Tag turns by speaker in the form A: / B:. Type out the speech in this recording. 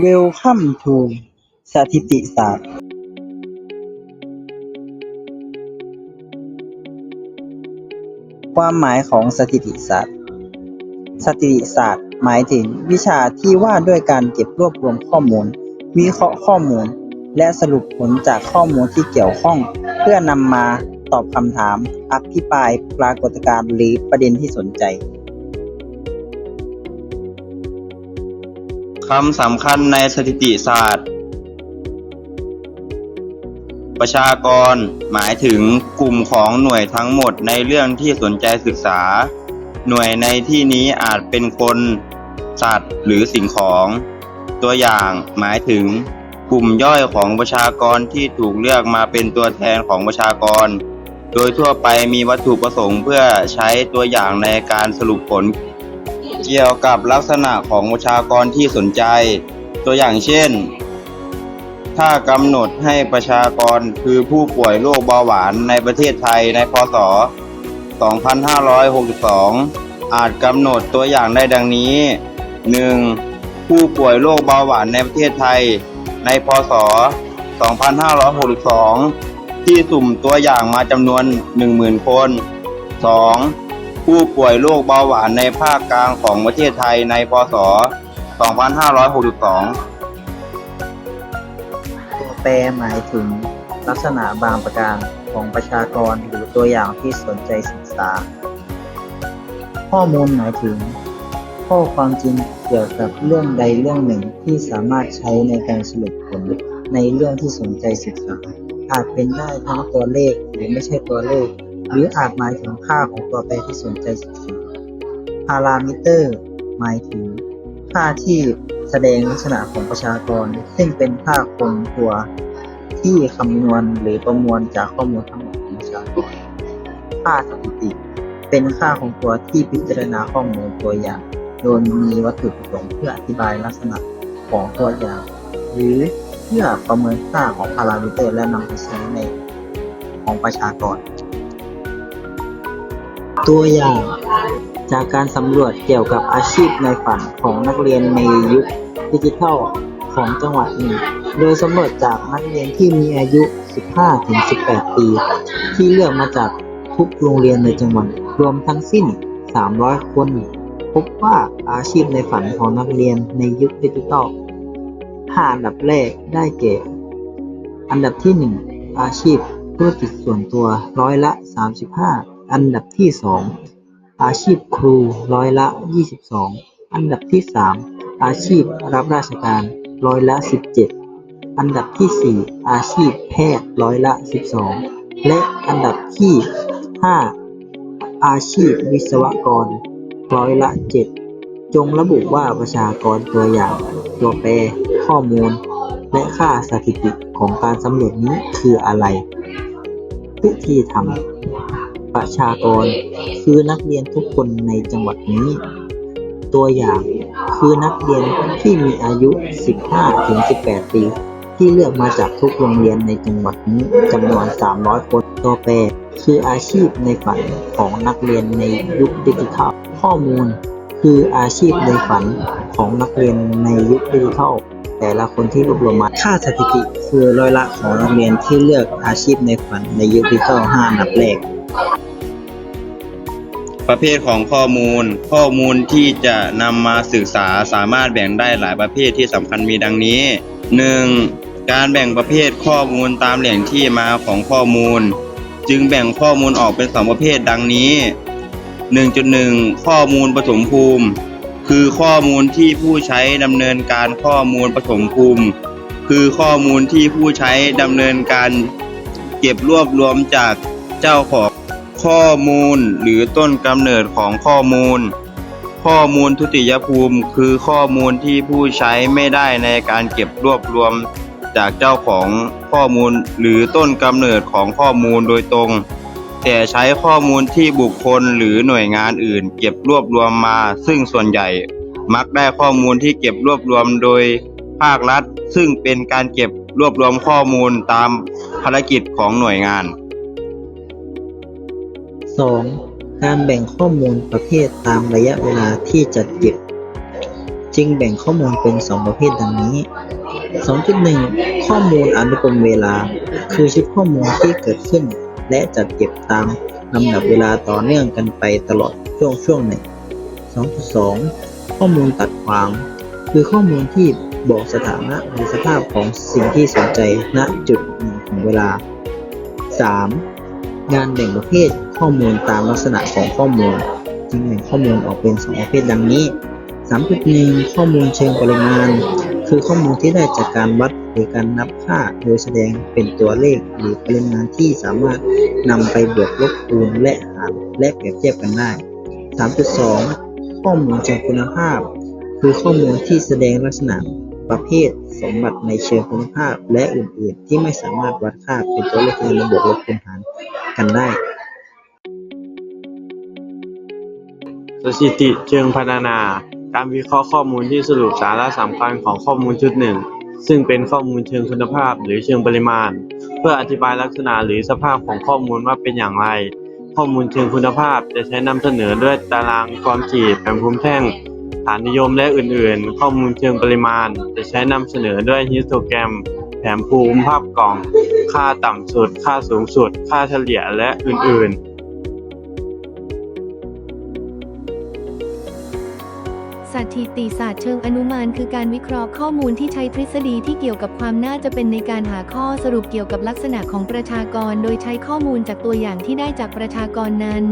A: Welcome to สถิติศาสตร์ความหมายของสถิติศาสตร์ สถิติศาสตร์ หมายถึงวิชาที่ว่าด้วยการเก็บรวบรวมข้อมูล วิเคราะห์ข้อมูล และสรุปผลจากข้อมูลที่เกี่ยวข้อง เพื่อนำมาตอบคำถาม อภิปรายปรากฏการณ์หรือประเด็นที่สนใจ
B: คำสำคัญในสถิติศาสตร์ ประชากรหมายถึงกลุ่มของหน่วยทั้งหมดในเรื่องที่สนใจศึกษา หน่วยในที่นี้อาจเป็นคน สัตว์หรือสิ่งของ ตัวอย่างหมายถึง กลุ่มย่อยของประชากรที่ถูกเลือกมาเป็นตัวแทนของประชากร โดยทั่วไปมีวัตถุประสงค์เพื่อใช้ตัวอย่างในการสรุปผล เกี่ยวกับลักษณะของประชากรที่สนใจ ตัวอย่างเช่น ถ้ากำหนดให้ประชากรคือผู้ป่วยโรคเบาหวานในประเทศไทยในพศ 2562 อาจกำหนดตัวอย่างได้ดังนี้ 1. ผู้ป่วยโรคเบาหวานในประเทศไทย ในพศ 2562 ที่สุ่มตัวอย่างมาจำนวน 10,000 คน 2. ผู้ป่วยโรคเบาหวานในภาคกลางของประเทศไทยในพศ 2562
A: ตัวแปรหมายถึงลักษณะบางประการของประชากรหรือตัวอย่างที่สนใจศึกษา ข้อมูลหมายถึง ข้อความจริงเกี่ยวกับเรื่องใดเรื่องหนึ่งที่สามารถใช้ในการสรุปผลในเรื่องที่สนใจศึกษา อาจเป็นได้ทั้งตัวเลขหรือไม่ใช่ตัวเลข หรืออาจหมายถึงค่าของตัวแปรที่สนใจศึกษาพารามิเตอร์ หมายถึง ค่าที่แสดงลักษณะของประชากร ซึ่งเป็นค่าคงตัวที่คำนวณหรือประมวลจากข้อมูลทั้งหมดของประชากร ค่าสถิติ เป็นค่าของตัวที่พิจารณาข้อมูลตัวอย่าง โดยมีวัตถุประสงค์เพื่ออธิบายลักษณะของตัวอย่าง หรือเพื่อประเมินค่าของพารามิเตอร์และนำไปใช้ในของประชากร ตัวอย่าง จากการสำรวจเกี่ยวกับอาชีพในฝันของนักเรียนในยุคดิจิทัลของจังหวัดหนึ่ง โดยสำรวจจากนักเรียนที่มีอายุ 15-18 ปี ที่เลือกมาจากทุกโรงเรียนในจังหวัด รวมทั้งสิ้น 300 คน พบว่าอาชีพในฝันของนักเรียนในยุคดิจิทัลห้าอันดับแรกได้แก่ อันดับที่ 1 อาชีพธุรกิจส่วนตัวร้อยละ 35 อันดับที่2อง อาชีพครูร้อยละ 22 อันดับที่3อาชีพรับราชการร้อยละ 17 อันดับที่4อาชีพแพทย์ร้อยละ 12 และอันดับที่5อาชีพวิศวกรร้อยละ 7 จงระบุว่าประชากรตัวอย่าง ตัวแปร ข้อมูล และค่าสถิติของการสำรวจนี้คืออะไร วิธีทำ ประชากร คือนักเรียนทุกคนในจังหวัดนี้ ตัวอย่างคือนักเรียนที่มีอายุ 15-18 ปี ที่เลือกมาจากทุกโรงเรียนในจังหวัดนี้จำนวน 300 คนตัวแปรคืออาชีพในฝันของนักเรียนในยุคดิจิทัล ข้อมูลคืออาชีพในฝันของนักเรียนในยุคดิจิทัลแต่ละคนที่รวบรวมมา ค่าสถิติคือร้อยละของนักเรียนที่เลือกอาชีพในฝันในยุคดิจิทัล5อันดับแรก
B: ประเภทของข้อมูล ข้อมูลที่จะนำมาศึกษาสามารถแบ่งได้หลายประเภทที่สำคัญมีดังนี้ 1. การแบ่งประเภทข้อมูลตามแหล่งที่มาของข้อมูล จึงแบ่งข้อมูลออกเป็นสองประเภทดังนี้ 1.1 ข้อมูลปฐมภูมิ คือข้อมูลที่ผู้ใช้ดำเนินการข้อมูลปฐมภูมิ คือข้อมูลที่ผู้ใช้ดำเนินการ เก็บรวบรวมจากเจ้าของ ข้อมูลหรือต้นกำเนิดของข้อมูล ข้อมูลทุติยภูมิคือข้อมูลที่ผู้ใช้ไม่ได้ในการเก็บรวบรวมจากเจ้าของข้อมูลหรือต้นกำเนิดของข้อมูลโดยตรง แต่ใช้ข้อมูลที่บุคคลหรือหน่วยงานอื่น เก็บรวบรวมมา ซึ่งส่วนใหญ่มักได้ข้อมูลที่เก็บรวบรวมโดยภาครัฐ ซึ่งเป็นการเก็บรวบรวมข้อมูลตามภารกิจของหน่วยงาน
A: 2. การแบ่งข้อมูลประเภทตามระยะเวลาที่จัดเก็บ จึงแบ่งข้อมูลเป็น 2 ประเภทดังนี้ 2.1 ข้อมูลอนุกรมเวลา คือชุดข้อมูลที่เกิดขึ้น และจัดเก็บตามลำดับเวลาต่อเนื่องกันไปตลอดช่วงช่วงหนึ่ง 2.2 ข้อมูลตัดความ คือข้อมูลที่บอกสถานะหรือสภาพของสิ่งที่สนใจณจุดหนึ่งของเวลา 3. งานแบ่งประเภท ข้อมูลตามลักษณะของข้อมูล จึงแบ่งข้อมูลออกเป็น 2 ประเภทดังนี้ 3.1 ข้อมูลเชิงปริมาณ คือข้อมูลที่ได้จากการวัดหรือการนับค่าโดยแสดงเป็นตัวเลขหรือปริมาณที่สามารถนำไปบวกลบคูณและหารและเปรียบเทียบกันได้ 3.2 ข้อมูลเชิงคุณภาพ คือข้อมูลที่แสดงลักษณะประเภทสมบัติในเชิงคุณภาพและอื่นๆ ที่ไม่สามารถวัดค่าเป็นตัวเลขในระบบลบคูณหารกันได้
C: สถิติเชิงพัฒนา การวิเคราะห์ข้อมูลที่สรุปสาระสำคัญของข้อมูลชุดหนึ่ง ซึ่งเป็นข้อมูลเชิงคุณภาพหรือเชิงปริมาณ เพื่ออธิบายลักษณะหรือสภาพของข้อมูลว่าเป็นอย่างไร ข้อมูลเชิงคุณภาพจะใช้นำเสนอด้วยตารางความถี่แผงภูมิแท่งฐานนิยมและอื่นๆ ข้อมูลเชิงปริมาณ จะใช้นำเสนอด้วยฮิสโตแกรม แผนภูมิภาพกล่อง ค่าต่ำสุด ค่าสูงสุด ค่าเฉลี่ยและอื่นๆ
D: สถิติศาสตร์เชิงอนุมานคือการวิเคราะห์ข้อมูลที่ใช้ทฤษฎีที่เกี่ยวกับความน่าจะเป็นในการหาข้อสรุปเกี่ยวกับลักษณะของประชากร โดยใช้ข้อมูลจากตัวอย่างที่ได้จากประชากรนั้น